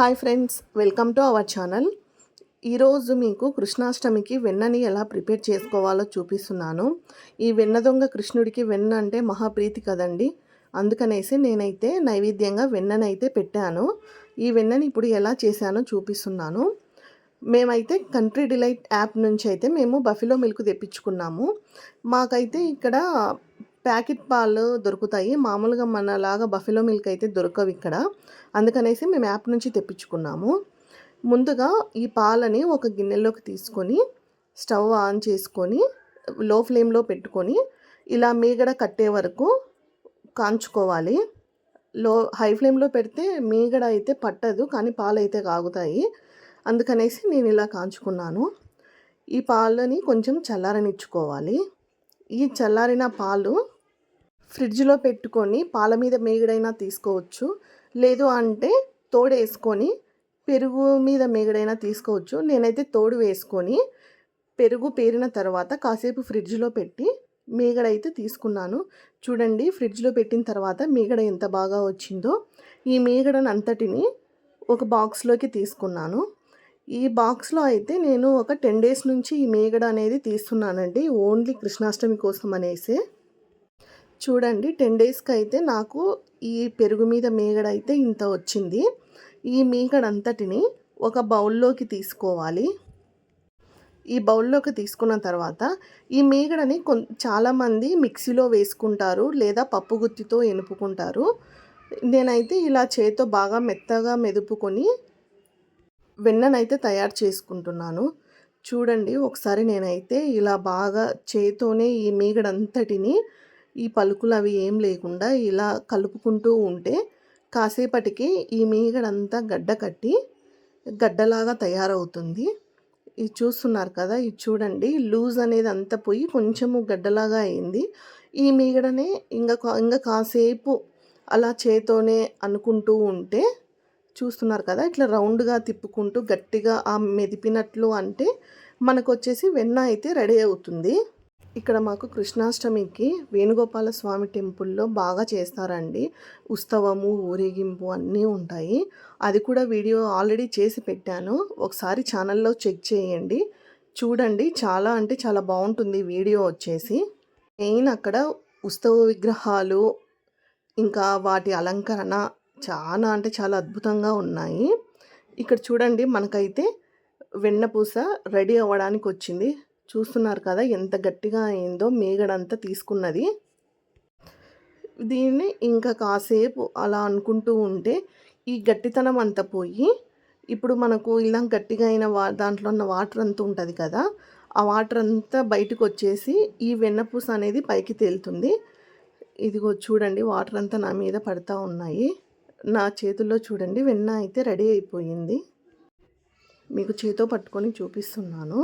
Hi friends welcome to our channel. ఈరోజు మీకు కృష్ణాష్టమికి వెన్నని ఎలా ప్రిపేర్ చేసుకోవాలో చూపిస్తున్నాను. ఈ వెన్న దొంగ కృష్ణుడికి వెన్న అంటే మహాప్రీతి కదండి. అందుకనేసి నేనైతే నైవేద్యంగా వెన్ననైతే పెట్టాను. ఈ వెన్నని ఇప్పుడు ఎలా చేశానో చూపిస్తున్నాను. మేమైతే కంట్రీ డిలైట్ యాప్ నుంచి అయితే మేము బఫిలో మిల్క్ తెప్పించుకున్నాము. మాకైతే ఇక్కడ ప్యాకెట్ పాలు దొరుకుతాయి. మామూలుగా మనలాగా బఫెలో మిల్క్ అయితే దొరకవు ఇక్కడ. అందుకనేసి మేము యాప్ నుంచి తెప్పించుకున్నాము. ముందుగా ఈ పాలని ఒక గిన్నెలోకి తీసుకొని స్టవ్ ఆన్ చేసుకొని లో ఫ్లేమ్లో పెట్టుకొని ఇలా మీగడ కట్టే వరకు కాంచుకోవాలి. లో హై ఫ్లేమ్లో పెడితే మీగడ అయితే పట్టదు కానీ పాలు అయితే కాగుతాయి. అందుకనేసి నేను ఇలా కాంచుకున్నాను. ఈ పాలని కొంచెం చల్లారనిచ్చుకోవాలి. ఈ చల్లారిన పాలు ఫ్రిడ్జ్లో పెట్టుకొని పాల మీద మేగడైనా తీసుకోవచ్చు. లేదు అంటే తోడు వేసుకొని పెరుగు మీద మేగడైనా తీసుకోవచ్చు. నేనైతే తోడు వేసుకొని పెరుగు పేరిన తర్వాత కాసేపు ఫ్రిడ్జ్లో పెట్టి మీగడ అయితే తీసుకున్నాను. చూడండి ఫ్రిడ్జ్లో పెట్టిన తర్వాత మీగడ ఎంత బాగా వచ్చిందో. ఈ మీగడను అంతటిని ఒక బాక్స్లోకి తీసుకున్నాను. ఈ బాక్స్లో అయితే నేను ఒక టెన్ డేస్ నుంచి ఈ మేగడ అనేది తీస్తున్నానండి. ఓన్లీ కృష్ణాష్టమి కోసం అనేసి. చూడండి టెన్ డేస్కి అయితే నాకు ఈ పెరుగు మీద మేగడ అయితే ఇంత వచ్చింది. ఈ మేగడంతటిని ఒక బౌల్లోకి తీసుకోవాలి. ఈ బౌల్లోకి తీసుకున్న తర్వాత ఈ మేగడని కొ చాలామంది మిక్సీలో వేసుకుంటారు లేదా పప్పు గుత్తితో ఎనుపుకుంటారు. నేనైతే ఇలా చేతితో బాగా మెత్తగా మెదుపుకొని వెన్ననైతే తయారు చేసుకుంటున్నాను. చూడండి ఒకసారి నేనైతే ఇలా బాగా చేతోనే ఈ మీగడంతటిని ఈ పలుకులు అవి ఏం లేకుండా ఇలా కలుపుకుంటూ ఉంటే కాసేపటికి ఈ మీగడంతా గడ్డ కట్టి గడ్డలాగా తయారవుతుంది. ఇది చూస్తున్నారు కదా ఇది చూడండి. లూజ్ అనేది అంతా పోయి కొంచెము గడ్డలాగా అయింది. ఈ మీగడనే ఇంకా ఇంకా కాసేపు అలా చేతోనే అనుకుంటూ ఉంటే చూస్తున్నారు కదా ఇట్లా రౌండ్గా తిప్పుకుంటూ గట్టిగా ఆ మెదిపినట్లు అంటే మనకు వచ్చేసి వెన్న అయితే రెడీ అవుతుంది. ఇక్కడ మాకు కృష్ణాష్టమికి వేణుగోపాల స్వామి టెంపుల్లో బాగా చేస్తారండి. ఉత్సవము ఊరేగింపు అన్నీ ఉంటాయి. అది కూడా వీడియో ఆల్రెడీ చేసి పెట్టాను. ఒకసారి ఛానల్లో చెక్ చేయండి. చూడండి చాలా అంటే చాలా బాగుంటుంది వీడియో వచ్చేసి. మెయిన్ అక్కడ ఉత్సవ విగ్రహాలు ఇంకా వాటి అలంకరణ చాలా అంటే చాలా అద్భుతంగా ఉన్నాయి. ఇక్కడ చూడండి మనకైతే వెన్నపూస రెడీ అవ్వడానికి వచ్చింది చూస్తున్నారు కదా ఎంత గట్టిగా అయిందో మేగడంతా తీసుకున్నది. దీన్ని ఇంకా కాసేపు అలా అనుకుంటూ ఉంటే ఈ గట్టితనం అంతా పోయి ఇప్పుడు మనకు ఇలా గట్టిగా అయిన వా దాంట్లో ఉన్న వాటర్ అంతా ఉంటుంది కదా ఆ వాటర్ అంతా బయటకు వచ్చేసి ఈ వెన్నపూస అనేది పైకి తేలుతుంది. ఇదిగో చూడండి వాటర్ అంతా నా మీద పడతా ఉన్నాయి. నా చేతుల్లో చూడండి వెన్న అయితే రెడీ అయిపోయింది. మీకు చేతో పట్టుకొని చూపిస్తున్నాను.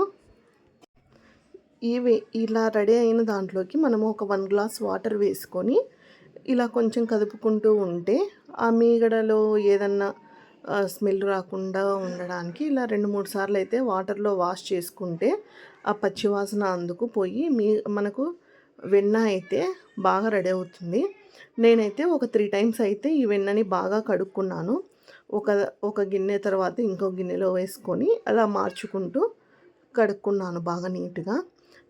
ఇవి ఇలా రెడీ అయిన దాంట్లోకి మనము ఒక వన్ గ్లాస్ వాటర్ వేసుకొని ఇలా కొంచెం కదుపుకుంటూ ఉంటే ఆ మీగడలో ఏదన్నా స్మెల్ రాకుండా ఉండడానికి ఇలా రెండు మూడు సార్లు అయితే వాటర్లో వాష్ చేసుకుంటే ఆ పచ్చివాసన అందుకు పోయి మీ మనకు వెన్న అయితే బాగా రెడీ అవుతుంది. నేనైతే ఒక త్రీ టైమ్స్ అయితే ఈ వెన్నని బాగా కడుక్కున్నాను. ఒక ఒక గిన్నె తర్వాత ఇంకో గిన్నెలో వేసుకొని అలా మార్చుకుంటూ కడుక్కున్నాను బాగా నీట్గా.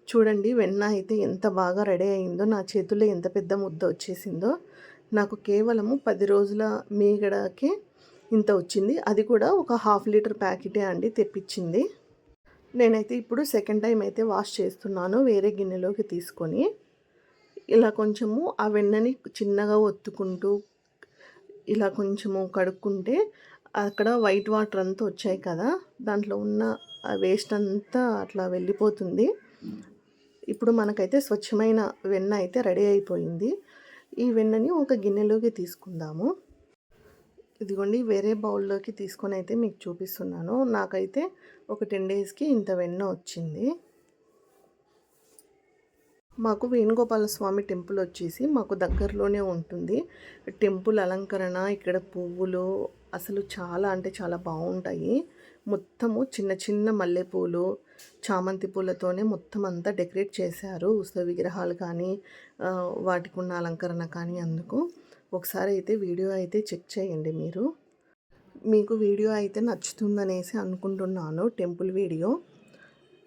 చూడండి వెన్న అయితే ఎంత బాగా రెడీ అయిందో నా చేతుల్లో ఎంత పెద్ద ముద్ద వచ్చేసిందో. నాకు కేవలము పది రోజుల మీగడకి ఇంత వచ్చింది. అది కూడా ఒక హాఫ్ లీటర్ ప్యాకెటే అండి తెప్పించింది. నేనైతే ఇప్పుడు సెకండ్ టైం అయితే వాష్ చేస్తున్నాను వేరే గిన్నెలోకి తీసుకొని. ఇలా కొంచెము ఆ వెన్నని చిన్నగా ఒత్తుకుంటూ ఇలా కొంచెము కడుక్కుంటే అక్కడ వైట్ వాటర్ అంతా వచ్చాయి కదా. దాంట్లో ఉన్న వేస్ట్ అంతా అట్లా వెళ్ళిపోతుంది. ఇప్పుడు మనకైతే స్వచ్ఛమైన వెన్న అయితే రెడీ అయిపోయింది. ఈ వెన్నని ఒక గిన్నెలోకి తీసుకుందాము. ఇదిగోండి వేరే బౌల్లోకి తీసుకొని అయితే మీకు చూపిస్తున్నాను. నాకైతే ఒక టెన్ డేస్కి ఇంత వెన్న వచ్చింది. మాకు వేణుగోపాల స్వామి టెంపుల్ వచ్చేసి మాకు దగ్గరలోనే ఉంటుంది. టెంపుల్ అలంకరణ ఇక్కడ పువ్వులు అసలు చాలా అంటే చాలా బాగుంటాయి. మొత్తము చిన్న చిన్న మల్లెపూలు చామంతి పూలతోనే మొత్తం అంతా డెకరేట్ చేశారు. ఉత్సవ విగ్రహాలు కానీ వాటికి ఉన్న అలంకరణ కానీ అందుకు. ఒకసారి అయితే వీడియో అయితే చెక్ చేయండి మీరు. మీకు వీడియో అయితే నచ్చుతుందనేసి అనుకుంటున్నాను టెంపుల్ వీడియో.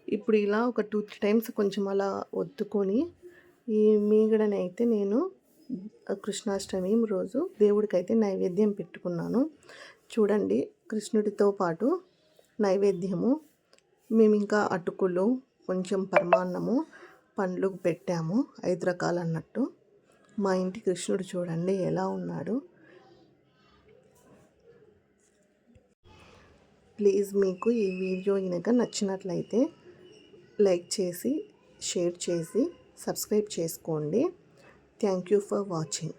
ఇప్పుడు ఇలా ఒక టూ త్రీ టైమ్స్ కొంచెం అలా ఒత్తుకొని ఈ మీగడని అయితే నేను కృష్ణాష్టమి రోజు దేవుడికైతే నైవేద్యం పెట్టుకున్నాను. చూడండి కృష్ణుడితో పాటు నైవేద్యము మేము ఇంకా అటుకులు కొంచెం పరమాన్నము పండ్లు పెట్టాము ఐదు రకాలు అన్నట్టు మా ఇంటి కృష్ణుడు చూడండి ఎలా ఉన్నాడు. ప్లీజ్ మీకు ఈ వీడియో కనుక నచ్చినట్లయితే లైక్ చేసి షేర్ చేసి సబ్స్క్రైబ్ చేసుకోండి. Thank you for watching.